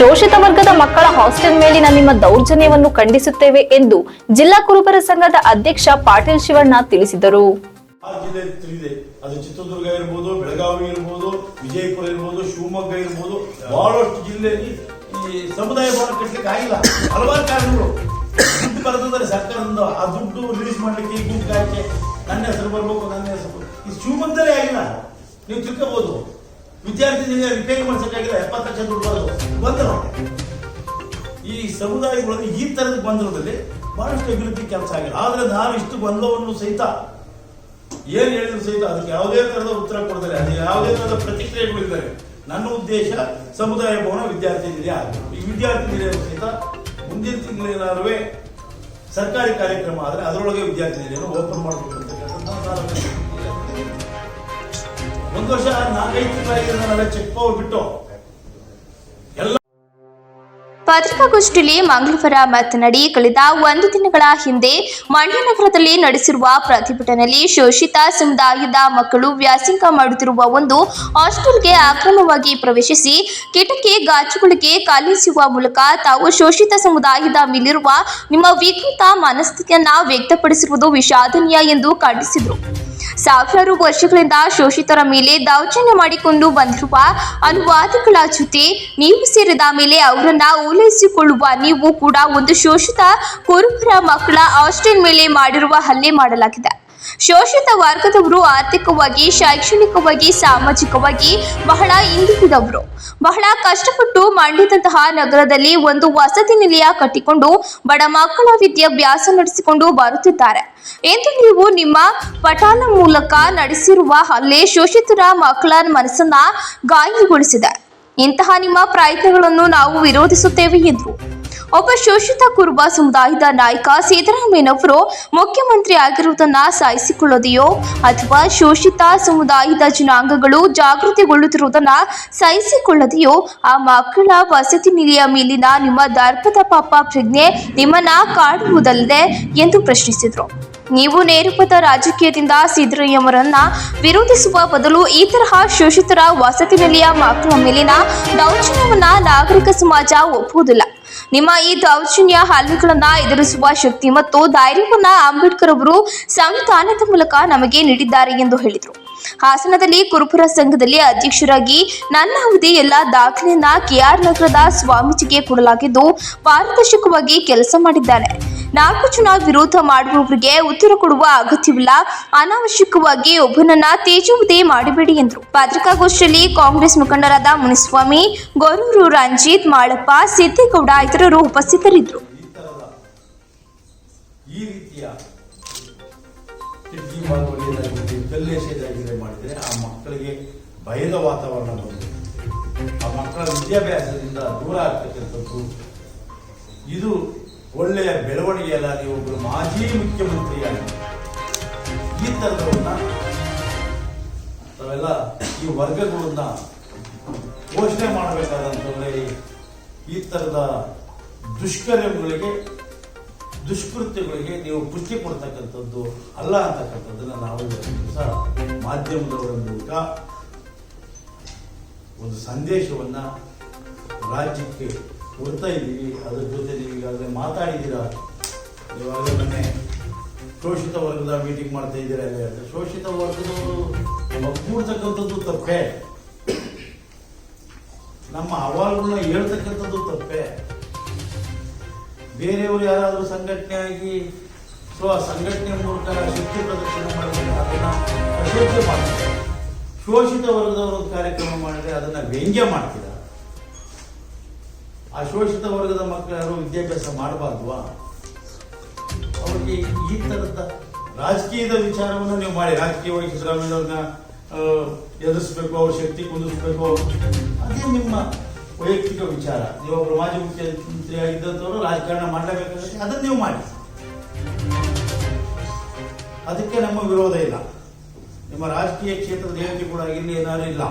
ಶೋಷಿತ ವರ್ಗದ ಮಕ್ಕಳ ಹಾಸ್ಟೆಲ್ ಮೇಲಿನ ನಿಮ್ಮ ದೌರ್ಜನ್ಯವನ್ನು ಖಂಡಿಸುತ್ತೇವೆ ಎಂದು ಜಿಲ್ಲಾ ಕುರುಬರ ಸಂಘದ ಅಧ್ಯಕ್ಷ ಪಾಟೀಲ್ ಶಿವಣ್ಣ ತಿಳಿಸಿದರು. ಅದು ಚಿತ್ರದುರ್ಗ ಇರ್ಬೋದು, ಬೆಳಗಾವಿ ಇರ್ಬೋದು, ವಿಜಯಪುರ ಇರ್ಬೋದು, ಶಿವಮೊಗ್ಗ ಇರ್ಬೋದು, ಬಹಳಷ್ಟು ಜಿಲ್ಲೆಯಲ್ಲಿ ಈ ಸಮುದಾಯ ಭವನ ಕಟ್ಟಲಿಕ್ಕೆ ಆಗಿಲ್ಲ. ಹಲವಾರು ಕಾರಣಗಳು. ದುಡ್ಡು ಬರ್ತದರೆ ಸರ್ಕಾರದಿಂದ ಆ ದುಡ್ಡು ರಿಲೀಸ್ ಮಾಡಲಿಕ್ಕೆ ಈ ಗುಂಪು ಕಾಯ್ಕೆ ನನ್ನ ಹೆಸರು ಬರಬೇಕು, ನನ್ನ ಹೆಸರು. ಈ ಶಿವಮೊಗ್ಗದಲ್ಲೇ ಆಗಿಲ್ಲ. ನೀವು ತಿಳ್ಕೋಬಹುದು ವಿದ್ಯಾರ್ಥಿಗಳಿಗೆ ರಿಪೇರಿ ಮಾಡಿಸಬೇಕಾಗಿಲ್ಲ ಎಪ್ಪತ್ತು ಲಕ್ಷ ದುಡ್ಡು ಬರೋದು ಬಂದರು ಈ ಸಮುದಾಯಗಳಲ್ಲಿ ಈ ತರದ ಬಂದಿರೋದ್ರಲ್ಲಿ ಬಹಳಷ್ಟು ಅಭಿವೃದ್ಧಿ ಕೆಲಸ ಆಗಿಲ್ಲ ಆದ್ರೆ ನಾನು ಇಷ್ಟು ಬಂದವನ್ನು ಸಹಿತ ಏನು ಹೇಳಿದ್ರು ಸಹಿತ ಅದಕ್ಕೆ ಯಾವುದೇ ತರದ ಉತ್ತರ ಕೊಡದಲ್ಲ. ಅದು ಯಾವುದೇ ತರದ ಪ್ರತಿಕ್ರಿಯೆಗಳಿದ್ದಾರೆ. ನನ್ನ ಉದ್ದೇಶ ಸಮುದಾಯ ಭವನ ವಿದ್ಯಾರ್ಥಿ ನಿಲಯ ಆಗಬೇಕು. ಈ ವಿದ್ಯಾರ್ಥಿ ನಿಲಯ ಸಹಿತ ಮುಂದಿನ ತಿಂಗಳೇನಾದ್ರೂ ಸರ್ಕಾರಿ ಕಾರ್ಯಕ್ರಮ ಆದರೆ ಅದರೊಳಗೆ ವಿದ್ಯಾರ್ಥಿ ನಿಲಯನ ಓಪನ್ ಮಾಡಬೇಕು ಅಂತ ನಾನು ಆಲೋಚನೆ ಮಾಡಿದ್ದೀನಿ. ಒಂದು ವರ್ಷ ನಾಲ್ಕೈದು ಚೆಕ್ ಪತ್ರಿಕಾಗೋಷ್ಠಿಯಲ್ಲಿ ಮಂಗಳವಾರ ಮಾತನಾಡಿ, ಕಳೆದ ಒಂದು ದಿನಗಳ ಹಿಂದೆ ಮಂಡ್ಯ ನಗರದಲ್ಲಿ ನಡೆಸಿರುವ ಪ್ರತಿಭಟನೆಯಲ್ಲಿ ಶೋಷಿತ ಸಮುದಾಯದ ಮಕ್ಕಳು ವ್ಯಾಸಂಗ ಮಾಡುತ್ತಿರುವ ಒಂದು ಹಾಸ್ಟೆಲ್ಗೆ ಅಕ್ರಮವಾಗಿ ಪ್ರವೇಶಿಸಿ, ಕಿಟಕಿ ಗಾಜುಗಳಿಗೆ ಕಾಲಿಸುವ ಮೂಲಕ ತಾವು ಶೋಷಿತ ಸಮುದಾಯದ ಮೇಲಿರುವ ನಿಮ್ಮ ವಿಕೃತ ಮನಸ್ಥಿತಿಯನ್ನ ವ್ಯಕ್ತಪಡಿಸಿರುವುದು ವಿಷಾದನೀಯ ಎಂದು ಖಂಡಿಸಿದರು. ಸಾವಿರಾರು ವರ್ಷಗಳಿಂದ ಶೋಷಿತರ ಮೇಲೆ ದೌರ್ಜನ್ಯ ಮಾಡಿಕೊಂಡು ಬಂದಿರುವ ಅನುವಾದಿಗಳ ಜೊತೆ ನೀವು ಸೇರಿದ ಮೇಲೆ ಅವರನ್ನ ಓಲೈಸಿಕೊಳ್ಳುವ ನೀವು ಕೂಡ ಒಂದು ಶೋಷಿತ ಕುರುಬರ ಮಕ್ಕಳ ಹಾಸ್ಟೆಲ್ ಮೇಲೆ ಮಾಡಿರುವ ಹಲ್ಲೆ ಮಾಡಲಾಗಿದೆ. ಶೋಷಿತ ವರ್ಗದವರು ಆರ್ಥಿಕವಾಗಿ, ಶೈಕ್ಷಣಿಕವಾಗಿ, ಸಾಮಾಜಿಕವಾಗಿ ಬಹಳ ಹಿಂದುಳಿದವರು ಬಹಳ ಕಷ್ಟಪಟ್ಟು ಮಂಡ್ಯದಂತಹ ನಗರದಲ್ಲಿ ಒಂದು ವಸತಿ ನಿಲಯ ಕಟ್ಟಿಕೊಂಡು ಬಡ ಮಕ್ಕಳ ವಿದ್ಯಾಭ್ಯಾಸ ನಡೆಸಿಕೊಂಡು ಬರುತ್ತಿದ್ದಾರೆ. ಎಂದು ನೀವು ನಿಮ್ಮ ಪಠಾಣ ಮೂಲಕ ನಡೆಸಿರುವ ಹಲ್ಲೆ ಶೋಷಿತರ ಮಕ್ಕಳ ಮನಸ್ಸನ್ನ ಗಾಯಗೊಳಿಸಿದೆ. ಇಂತಹ ನಿಮ್ಮ ಪ್ರಯತ್ನಗಳನ್ನು ನಾವು ವಿರೋಧಿಸುತ್ತೇವೆ ಎಂದರು. ಒಬ್ಬ ಶೋಷಿತ ಕುರುಬ ಸಮುದಾಯದ ನಾಯಕ ಸಿದ್ದರಾಮಯ್ಯನವರು ಮುಖ್ಯಮಂತ್ರಿ ಆಗಿರುವುದನ್ನ ಸಹಿಸಿಕೊಳ್ಳದೆಯೋ ಅಥವಾ ಶೋಷಿತ ಸಮುದಾಯದ ಜನಾಂಗಗಳು ಜಾಗೃತಿಗೊಳ್ಳುತ್ತಿರುವುದನ್ನ ಸಹಿಸಿಕೊಳ್ಳದೆಯೋ ಆ ಮಕ್ಕಳ ವಸತಿ ನಿಲಯ ಮೇಲಿನ ನಿಮ್ಮ ದರ್ಪದ ಪಾಪ ಪ್ರಜ್ಞೆ ನಿಮ್ಮನ್ನ ಕಾಡುವುದಲ್ಲದೆ ಎಂದು ಪ್ರಶ್ನಿಸಿದರು. ನೀವು ನೇರಪದ ರಾಜಕೀಯದಿಂದ ಸಿದ್ದರಾಮಯ್ಯವರನ್ನ ವಿರೋಧಿಸುವ ಬದಲು ಈ ತರಹ ಶೋಷಿತರ ವಸತಿ ನಿಲಯ ಮಕ್ಕಳ ಮೇಲಿನ ದೌರ್ಜನ್ಯವನ್ನ ನಾಗರಿಕ ಸಮಾಜ ಒಪ್ಪುವುದಿಲ್ಲ. ನಿಮ್ಮ ಈ ದೌರ್ಜನ್ಯ ಹಲ್ಲೆಗಳನ್ನ ಎದುರಿಸುವ ಶಕ್ತಿ ಮತ್ತು ಧೈರ್ಯವನ್ನ ಅಂಬೇಡ್ಕರ್ ಅವರು ಸಂವಿಧಾನದ ಮೂಲಕ ನಮಗೆ ನೀಡಿದ್ದಾರೆ ಎಂದು ಹೇಳಿದರು. ಹಾಸನದಲ್ಲಿ ಕುರುಪುರ ಸಂಘದಲ್ಲಿ ಅಧ್ಯಕ್ಷರಾಗಿ ನನ್ನ ಅವಧಿ ಎಲ್ಲ ದಾಖಲೆಯನ್ನ ಕೆಆರ್ ನಗರದ ಸ್ವಾಮೀಜಿಗೆ ಕೊಡಲಾಗಿದ್ದು, ಪಾರದರ್ಶಕವಾಗಿ ಕೆಲಸ ಮಾಡಿದ್ದಾನೆ. ನಾಲ್ಕು ಜನ ವಿರೋಧ ಮಾಡುವವರಿಗೆ ಉತ್ತರ ಕೊಡುವ ಅಗತ್ಯವಿಲ್ಲ. ಅನಾವಶ್ಯಕವಾಗಿ ಒಬ್ಬನನ್ನ ತೇಜುವುದೇ ಮಾಡಬೇಡಿ ಎಂದರು. ಪತ್ರಿಕಾಗೋಷ್ಠಿಯಲ್ಲಿ ಕಾಂಗ್ರೆಸ್ ಮುಖಂಡರಾದ ಮುನಿಸ್ವಾಮಿ, ಗೌರೂರು ರಂಜಿತ್ ಮಾಳಪ್ಪ, ಸಿದ್ದೇಗೌಡ ಇತರರು ಉಪಸ್ಥಿತರಿದ್ದರು. ಭಯದ ವಾತಾವರಣ ಬಂದಿದೆ. ಆ ಮಕ್ಕಳ ವಿದ್ಯಾಭ್ಯಾಸದಿಂದ ದೂರ ಆಗ್ತಕ್ಕಂಥದ್ದು. ಇದು ಒಳ್ಳೆಯ ಬೆಳವಣಿಗೆಯಲ್ಲ, ನೀವು ಒಬ್ಬರು ಮಾಜಿ ಮುಖ್ಯಮಂತ್ರಿಯಾಗಿ. ಈ ತರದವನ್ನ, ತಾವೆಲ್ಲ ಈ ವರ್ಗಗಳನ್ನ ಘೋಷಣೆ ಮಾಡಬೇಕಾದಂಥದ್ರಲ್ಲಿ ಈ ತರದ ದುಷ್ಕರ್ಮಗಳಿಗೆ, ದುಷ್ಕೃತ್ಯಗಳಿಗೆ ನೀವು ಪುಷ್ಟಿ ಕೊಡ್ತಕ್ಕಂಥದ್ದು ಅಲ್ಲ ಅಂತಕ್ಕಂಥದ್ದನ್ನು ನಾವು ಸಹ ಮಾಧ್ಯಮದವರ ಮೂಲಕ ಒಂದು ಸಂದೇಶವನ್ನ ರಾಜ್ಯಕ್ಕೆ ಕೊಡ್ತಾ ಇದ್ದೀವಿ ಅದ್ರ ಜೊತೆ ನೀವು ಈಗಾಗಲೇ ಮಾತಾಡಿದ್ದೀರಾ? ಇವಾಗ ಮೊನ್ನೆ ಶೋಷಿತ ವರ್ಗದ ಮೀಟಿಂಗ್ ಮಾಡ್ತಾ ಇದ್ದೀರಾ ಹೇಳ್ತಾರೆ. ಶೋಷಿತ ವರ್ಗದವರು ಒಗ್ಗೂಡ್ತಕ್ಕಂಥದ್ದು ತಪ್ಪೇ. ನಮ್ಮ ಅಹವಾಲುಗಳನ್ನ ಹೇಳ್ತಕ್ಕಂಥದ್ದು ತಪ್ಪೇ. ಬೇರೆಯವರು ಯಾರಾದರೂ ಸಂಘಟನೆ ಆಗಿ ಸೊ ಆ ಸಂಘಟನೆ ಮೂಲಕ ಶಕ್ತಿ ಪ್ರದರ್ಶನ ಮಾಡಿದ್ರೆ ಅದನ್ನ ಅಶೋಭ್ಯ ಮಾಡ್ತಾರೆ. ಶೋಷಿತ ವರ್ಗದವರು ಕಾರ್ಯಕ್ರಮ ಮಾಡಿದ್ರೆ ಅದನ್ನ ವ್ಯಂಗ್ಯ ಮಾಡ್ತೀರ ಆ ಶೋಷಿತ ವರ್ಗದ ಮಕ್ಕಳು ಯಾರು ವಿದ್ಯಾಭ್ಯಾಸ ಮಾಡಬಾರ್ದು ಅವ್ರಿಗೆ ಈ ತರದ ರಾಜಕೀಯದ ವಿಚಾರವನ್ನು ನೀವು ಮಾಡಿ. ರಾಜಕೀಯವಾಗಿ ಸಿದ್ದರಾಮಯ್ಯವ್ರನ್ನ ಎದುರಿಸಬೇಕು, ಅವ್ರ ಶಕ್ತಿ ಕುಂದಿಸಬೇಕು. ಅದೇ ನಿಮ್ಮ ವೈಯಕ್ತಿಕ ವಿಚಾರ. ನೀವೊಬ್ಬರು ಮಾಜಿ ಮುಖ್ಯಮಂತ್ರಿ ಆಗಿದ್ದಂಥವ್ರು ರಾಜಕಾರಣ ಮಾಡಲೇಬೇಕಾಗುತ್ತೆ. ಅದನ್ನ ನೀವು ಮಾಡಿ. ಅದಕ್ಕೆ ನಮ್ಮ ವಿರೋಧ ಇಲ್ಲ. ನಿಮ್ಮ ರಾಜಕೀಯ ಕ್ಷೇತ್ರದ ಹೇಳಿಕೆ ಕೂಡ ಇಲ್ಲಿ ಏನಾದ್ರು ಇಲ್ಲ.